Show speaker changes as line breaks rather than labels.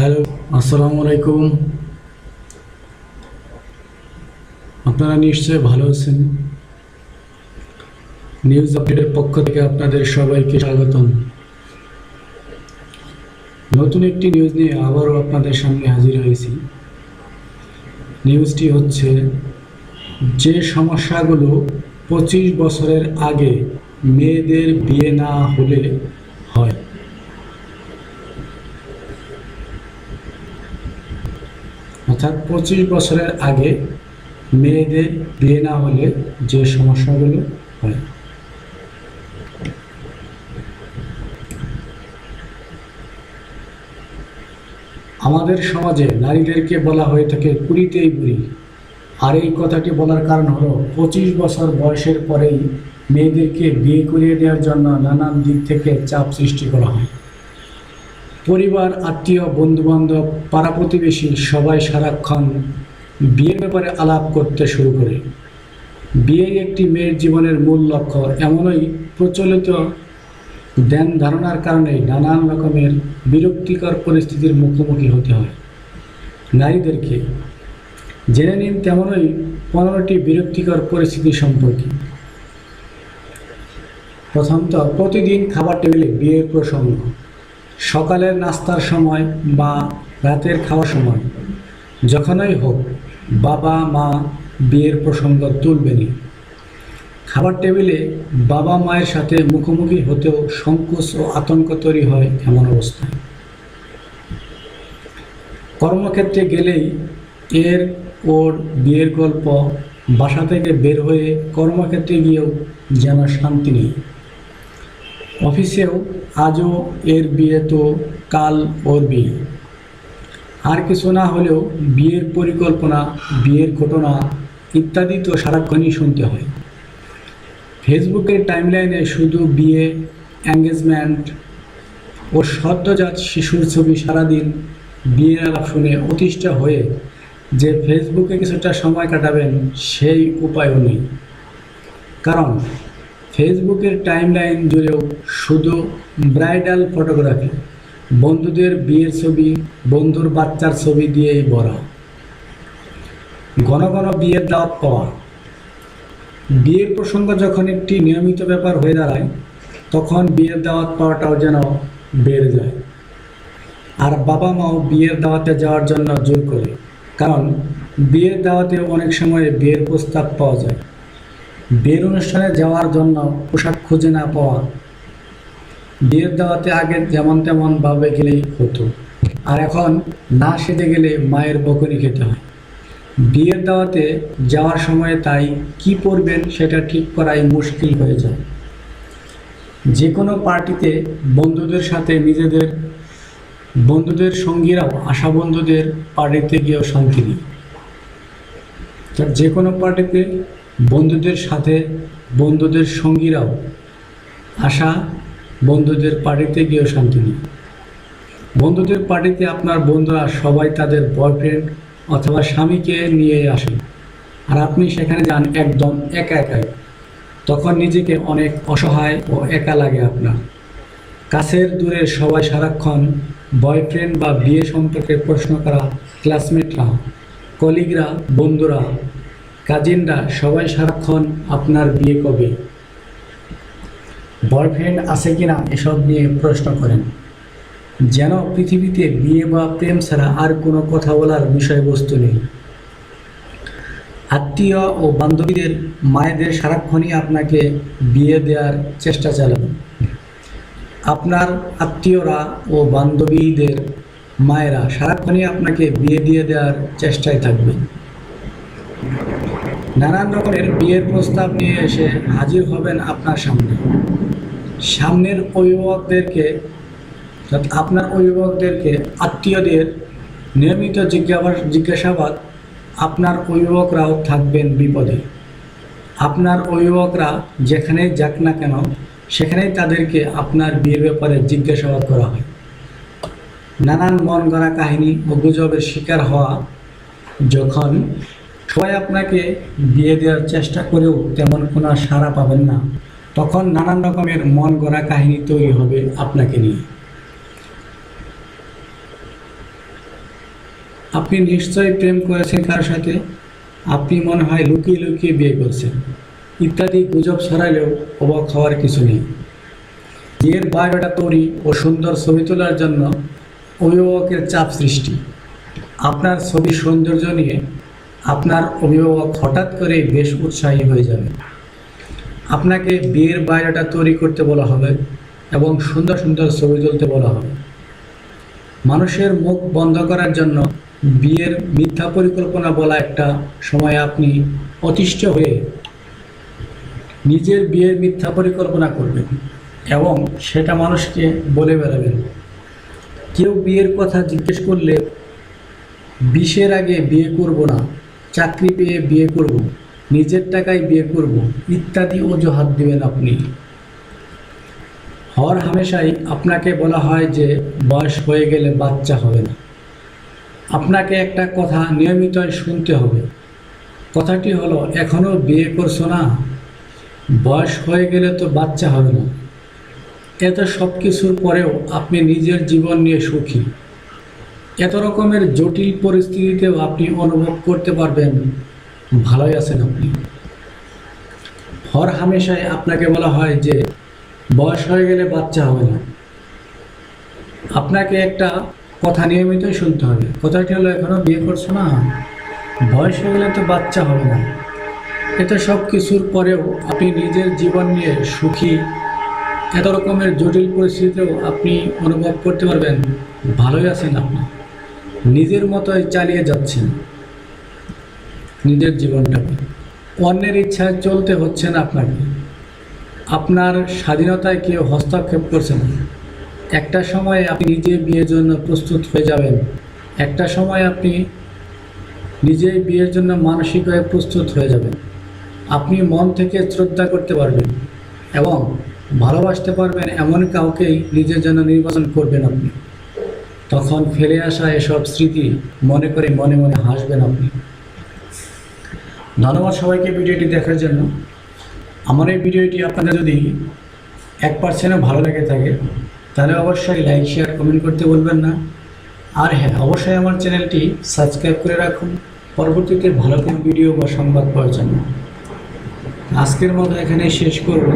Hello, আসসালামু আলাইকুম। আপনারা নিশ্চয়ই ভালো আছেন। নিউজ আপডেটের পক্ষ থেকে আপনাদের সবাইকে স্বাগতম। নতুন একটি নিউজ নিয়ে আবারও আপনাদের সামনে হাজির হয়েছি। নিউজটি হচ্ছে, যে সমস্যাগুলো পঁচিশ বছরের আগে মেয়েদের বিয়ে না হলে হয় অর্থাৎ পঁচিশ বছরের আগে মেয়েদের বিয়ে না হলে যে সমস্যাগুলো হয়। আমাদের সমাজে নারীদেরকে বলা হয়ে থাকে কুড়িতেই বুড়ি। আর এই কথাটি বলার কারণ হলো পঁচিশ বছর বয়সের পরেই মেয়েদেরকে বিয়ে করিয়ে দেওয়ার জন্য নানান দিক থেকে চাপ সৃষ্টি করা হয়। পরিবার, আত্মীয়, বন্ধুবান্ধব পাড়া প্রতিবেশী সবাই সারাক্ষণ বিয়ের ব্যাপারে আলাপ করতে শুরু করে। বিয়ে একটি মেয়ের জীবনের মূল লক্ষ্য, এমনই প্রচলিত ধ্যান ধারণার কারণে নানান রকমের বিরক্তিকর পরিস্থিতির মুখোমুখি হতে হয় নারীদেরকে। জেনে নিন তেমনই পনেরোটি বিরক্তিকর পরিস্থিতি সম্পর্কে। প্রথমত, প্রতিদিন খাবার টেবিলে বিয়ের প্রসঙ্গ। সকালের নাস্তার সময় বা রাতের খাওয়ার সময়, যখনই হোক, বাবা, মা বিয়ের প্রসঙ্গ তুলবেনই। খাবার টেবিলে বাবা মায়ের সাথে মুখোমুখি হতেও সংকোচ ও আতঙ্ক তৈরি হয় এমন অবস্থায় কর্মক্ষেত্রে গেলেই এর ওর বিয়ের গল্প, বাসা থেকে বের হয়ে কর্মক্ষেত্রে গিয়েও যেন শান্তি নেই। অফিসেও আজও এর বিয়ে তো কাল ওর বিয়ে। আর কিছু না হলেও বিয়ের পরিকল্পনা, বিয়ের ঘটনা ইত্যাদি তো সারাক্ষণই শুনতে হয়। ফেসবুকের টাইমলাইনে শুধু বিয়ে, এঙ্গেজমেন্ট ও সদ্যজাত শিশুর ছবি সারাদিন বিয়ের আলাপ শুনে অতিষ্ঠ হয়ে যে ফেসবুকে কিছুটা সময় কাটাবেন সেই উপায়ও নেই। কারণ ফেসবুকের টাইমলাইন জুড়েও শুধু ব্রাইডাল ফটোগ্রাফি বন্ধুদের বিয়ের ছবি, বন্ধুর বাচ্চার ছবি দিয়েই ভরা ঘন ঘন বিয়ের দাওয়াত পাওয়া। বিয়ের প্রসঙ্গ যখন একটি নিয়মিত ব্যাপার হয়ে দাঁড়ায়, তখন বিয়ের দাওয়াত পাওয়াটাও যেন বেড়ে যায়। আর বাবা মাও বিয়ের দাওয়াতে যাওয়ার জন্য জোর করে। কারণ বিয়ের দাওয়াতে অনেক সময় বিয়ের প্রস্তাব পাওয়া যায়। বিয়ের অনুষ্ঠানে যাওয়ার জন্য পোশাক খুঁজে না পাওয়া। বিয়ের দাওয়াতে আগে যেমন তেমন ভাবে গেলেই হতো। আর এখন না সেজে গেলে মায়ের বকুনি খেতে হয়। বিয়ের দাওয়াতে যাওয়ার সময় তাই কি পরবেন সেটা ঠিক করাই মুশকিল হয়ে যায়। যে কোনো পার্টিতে বন্ধুদের সাথে নিজেদের, বন্ধুদের সঙ্গীরাও আশা বন্ধুদের পার্টিতে গিয়েও শান্তি নেই। যে কোনো পার্টিতে বন্ধুদের সাথে বন্ধুদের সঙ্গীরাও আসা বন্ধুদের পার্টিতে গিয়েও শান্তি নেই। বন্ধুদের পার্টিতে আপনার বন্ধুরা সবাই তাদের বয়ফ্রেন্ড অথবা স্বামীকে নিয়ে আসেন। আর আপনি সেখানে যান একদম একা একাই। তখন নিজেকে অনেক অসহায় ও একা লাগে আপনার। কাছের দূরের সবাই সারাক্ষণ বয়ফ্রেন্ড বা বিয়ে সম্পর্কে প্রশ্ন করা ক্লাসমেটরা কলিগরা বন্ধুরা কাজিনরা সবাই সারাক্ষণ আপনার বিয়ে কবে বয়ফ্রেন্ড আছে কিনা এসব নিয়ে প্রশ্ন করেন। যেন পৃথিবীতে বিয়ে বা প্রেম ছাড়া আর কোনো কথা বলার বিষয়বস্তু নেই। আত্মীয় ও বান্ধবীদের, মায়েদের সারাক্ষণই আপনাকে বিয়ে দেওয়ার চেষ্টা চালাবে। আপনার আত্মীয়রা ও বান্ধবীদের মায়েরা সারাক্ষণই আপনাকে বিয়ে দিয়ে দেওয়ার চেষ্টায় থাকবেন নানান রকমের বিয়ের প্রস্তাব নিয়ে এসে হাজির হবেন আপনার সামনে। সামনের অভিভাবকদেরকে আপনার অভিভাবকদেরকে, আত্মীয়দের নিয়মিত জিজ্ঞাসা জিজ্ঞাসাবাদ আপনার অভিভাবকরাও থাকবেন বিপদে। আপনার অভিভাবকরা যেখানে যাক না কেন, সেখানেই তাদেরকে আপনার বিয়ের ব্যাপারে জিজ্ঞাসাবাদ করা হয়। নানান মন গড়া কাহিনী ও গুজবের শিকার হওয়া যখন সবাই আপনাকে বিয়ে দেওয়ার চেষ্টা করেও তেমন কোনো সাড়া পাবেন না। তখন নানান রকমের মন গড়া কাহিনী তৈরি হবে আপনাকে নিয়ে। আপনি নিশ্চয়ই প্রেম করেছেন কারোর সাথে। আপনি মনে হয় লুকিয়ে লুকিয়ে বিয়ে করছেন। ইত্যাদি গুজব ছড়ালেও অবাক হওয়ার কিছু নেই। বিয়ের বায়োডাটা তৈরি ও সুন্দর ছবি তোলার জন্য অভিভাবকের চাপ সৃষ্টি। আপনার ছবি সৌন্দর্য নিয়ে আপনার অভিভাবক হঠাৎ করে বেশ উৎসাহী হয়ে যাবে। আপনাকে বিয়ের বায়োডাটা তৈরি করতে বলা হবে এবং সুন্দর সুন্দর ছবি তুলতে বলা হবে। মানুষের মুখ বন্ধ করার জন্য বিয়ের মিথ্যা পরিকল্পনা বলা একটা সময় আপনি অতিষ্ঠ হয়ে নিজের বিয়ের মিথ্যা পরিকল্পনা করবেন এবং সেটা মানুষকে বলে বেড়াবেন। কেউ বিয়ের কথা জিজ্ঞেস করলে বিশের আগে বিয়ে করব না। চাকরি পেয়ে বিয়ে করব, নিজের টাকায় বিয়ে করব, ইত্যাদি অজুহাত দিবেন আপনি। হর হামেশাই আপনাকে বলা হয় যে, বয়স হয়ে গেলে বাচ্চা হবে না। আপনাকে একটা কথা নিয়মিতই শুনতে হবে। কথাটি হলো এখনও বিয়ে করছ না? বয়স হয়ে গেলে তো বাচ্চা হবে না। এত সব কিছুর পরেও আপনি নিজের জীবন নিয়ে সুখী। এত রকমের জটিল পরিস্থিতিতেও আপনি অনুভব করতে পারবেন, ভালোই আছেন আপনি। হর হামেশাই আপনাকে বলা হয় যে, বয়স হয়ে গেলে বাচ্চা হবে না। আপনাকে একটা কথা নিয়মিতই শুনতে হবে। কথাটি হলো এখনও বিয়ে করছ না? বয়স হয়ে গেলে তো বাচ্চা হবে না। এত সব কিছুর পরেও আপনি নিজের জীবন নিয়ে সুখী। এত রকমের জটিল পরিস্থিতিতেও আপনি অনুভব করতে পারবেন, ভালোই আছেন আপনি। নিজের মতোই চালিয়ে যাচ্ছেন। নিজের জীবনটাকে। অন্যের ইচ্ছায় চলতে হচ্ছে না আপনাকে। আপনার স্বাধীনতায় কেউ হস্তক্ষেপ করছে না। একটা সময় আপনি নিজে বিয়ের জন্য প্রস্তুত হয়ে যাবেন। একটা সময় আপনি নিজেই বিয়ের জন্য মানসিকভাবে প্রস্তুত হয়ে যাবেন। আপনি মন থেকে শ্রদ্ধা করতে পারবেন এবং ভালোবাসতে পারবেন এমন কাউকেই নিজের জন্য নির্বাচন করবেন আপনি। তখন ফেলে আসা এসব স্মৃতি মনে করে মনে মনে হাসবেন আপনি। ধন্যবাদ সবাইকে ভিডিওটি দেখার জন্য। আমার এই ভিডিওটি আপনাদের যদি এক পার্সেন্টও ভালো লেগে থাকে, তাহলে অবশ্যই লাইক শেয়ার কমেন্ট করতে বলবেন না। আর হ্যাঁ অবশ্যই আমার চ্যানেলটি সাবস্ক্রাইব করে রাখুন পরবর্তীতে ভালো কোনো ভিডিও বা সংবাদ পাওয়ার জন্য। আজকের মতো এখানে শেষ করব।